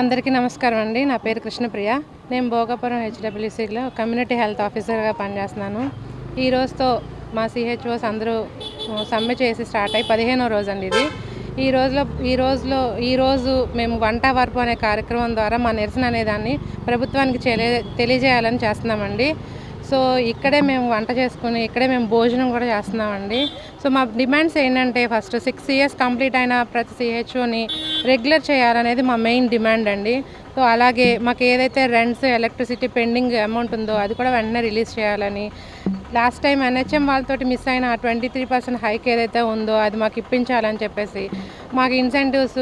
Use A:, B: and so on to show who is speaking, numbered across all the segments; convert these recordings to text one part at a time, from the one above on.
A: అందరికీ నమస్కారం అండి. నా పేరు కృష్ణప్రియ. నేను భోగాపురం హెచ్డబ్ల్యూసీలో కమ్యూనిటీ హెల్త్ ఆఫీసర్గా పనిచేస్తున్నాను. ఈ రోజుతో మా సిహెచ్ఓస్ అందరూ సమ్మె చేసి స్టార్ట్ అయ్యి పదిహేనో రోజు అండి ఇది. ఈ రోజులో ఈ రోజులో ఈరోజు మేము వంట వరపు అనే కార్యక్రమం ద్వారా మా నిరసన అనేదాన్ని ప్రభుత్వానికి తెలియజేయాలని చేస్తున్నామండి. సో ఇక్కడే మేము వంట చేసుకుని ఇక్కడే మేము భోజనం కూడా చేస్తున్నామండి. సో మా డిమాండ్స్ ఏంటంటే ఫస్ట్ సిక్స్ ఇయర్స్ కంప్లీట్ అయిన ప్రతి సిహెచ్ఓని రెగ్యులర్ చేయాలనేది మా మెయిన్ డిమాండ్ అండి. సో అలాగే మాకు ఏదైతే రెంట్స్ ఎలక్ట్రిసిటీ పెండింగ్ అమౌంట్ ఉందో అది కూడా వెంటనే రిలీజ్ చేయాలని. లాస్ట్ టైం ఎన్హెచ్ఎం వాళ్ళతోటి మిస్ అయిన ట్వంటీ త్రీ పర్సెంట్ హైక్ ఏదైతే ఉందో అది మాకు ఇప్పించాలని చెప్పేసి మాకు ఇన్సెంటివ్స్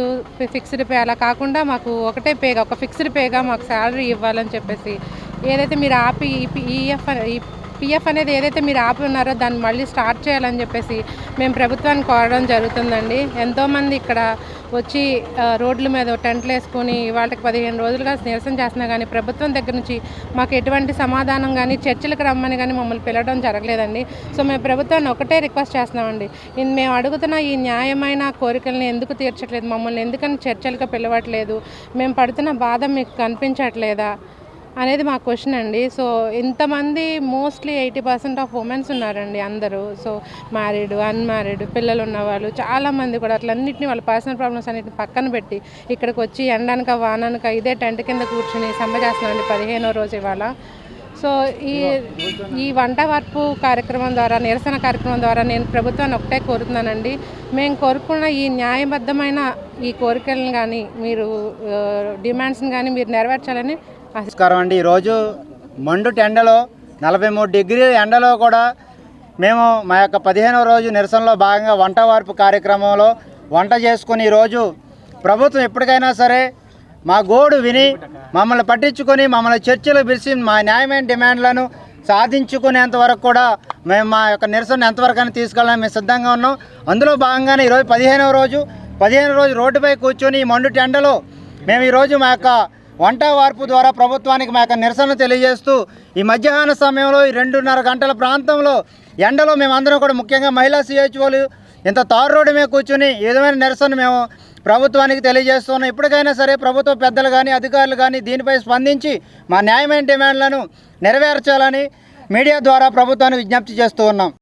A: ఫిక్స్డ్ పే అలా కాకుండా మాకు ఒకటే పేగా ఒక ఫిక్స్డ్ పేగా మాకు శాలరీ ఇవ్వాలని చెప్పేసి ఏదైతే మీరు ఆపి ఈఎఫ్ పిఎఫ్ అనేది ఏదైతే మీరు ఆపి ఉన్నారో దాన్ని మళ్ళీ స్టార్ట్ చేయాలని చెప్పేసి మేము ప్రభుత్వాన్ని కోరడం జరుగుతుందండి. ఎంతోమంది ఇక్కడ వచ్చి రోడ్ల మీద టెంట్లు వేసుకొని వాళ్ళకి పదిహేను రోజులుగా నిరసన చేస్తున్నా కానీ ప్రభుత్వం దగ్గర నుంచి మాకు ఎటువంటి సమాధానం కానీ చర్చలకు రమ్మని కానీ మమ్మల్ని పిలవడం జరగలేదండి. సో మేము ప్రభుత్వాన్ని ఒకటే రిక్వెస్ట్ చేస్తున్నామండి. మేము అడుగుతున్న ఈ న్యాయమైన కోరికల్ని ఎందుకు తీర్చట్లేదు? మమ్మల్ని ఎందుకని చర్చలకు పిలవట్లేదు? మేము పడుతున్న బాధ మీకు కనిపించట్లేదా? అనేది మా క్వశ్చన్ అండి. సో ఇంతమంది mostly eighty percent of womens ఉన్నారండి అందరూ. సో మ్యారీడ్ అన్మ్యారీడ్ పిల్లలు ఉన్నవాళ్ళు చాలామంది కూడా అట్లన్నింటినీ వాళ్ళ పర్సనల్ ప్రాబ్లమ్స్ అన్నిటిని పక్కన పెట్టి ఇక్కడికి వచ్చి ఎండనక వాననక ఇదే టెంట్ కింద కూర్చుని సమ్మె చేస్తున్నామండి పదిహేనో రోజు ఇవాళ. సో ఈ ఈ వంట వార్పు కార్యక్రమం ద్వారా నిరసన కార్యక్రమం ద్వారా నేను ప్రభుత్వాన్ని ఒకటే కోరుతున్నానండి. మేము కోరుకున్న ఈ న్యాయబద్ధమైన ఈ కోరికలను కానీ మీరు డిమాండ్స్ని కానీ మీరు నెరవేర్చాలని
B: నమస్కారం అండి. ఈరోజు మండు ఎండలో నలభై మూడు డిగ్రీల ఎండలో కూడా మేము మా యొక్క పదిహేనవ రోజు నిరసనలో భాగంగా వంట వార్పు కార్యక్రమంలో వంట చేసుకుని ఈరోజు ప్రభుత్వం ఎప్పటికైనా సరే మా గోడు విని మమ్మల్ని పట్టించుకొని మమ్మల్ని చర్చలు పిలిచి మా న్యాయమైన డిమాండ్లను సాధించుకునేంత వరకు కూడా మేము మా యొక్క నిరసన ఎంతవరకు తీసుకెళ్ళాలని మేము సిద్ధంగా ఉన్నాం. అందులో భాగంగానే ఈరోజు పదిహేనవ రోజు పదిహేను రోజు రోడ్డుపై కూర్చొని ఈ మండు ఎండలో మేము ఈరోజు మా యొక్క వంట వార్పు ద్వారా ప్రభుత్వానికి మా యొక్క నిరసన తెలియజేస్తూ ఈ మధ్యాహ్న సమయంలో ఈ రెండున్నర గంటల ప్రాంతంలో ఎండలో మేమందరం కూడా ముఖ్యంగా మహిళా సిహెచ్ఓలు ఇంత తారు రోడ్డు మీద కూర్చుని ఈ విధమైన నిరసన మేము ప్రభుత్వానికి తెలియజేస్తున్నాం. ఇప్పటికైనా సరే ప్రభుత్వ పెద్దలు కానీ అధికారులు కానీ దీనిపై స్పందించి మా న్యాయమైన డిమాండ్లను నెరవేర్చాలని మీడియా ద్వారా ప్రభుత్వాన్ని విజ్ఞప్తి చేస్తూ ఉన్నాం.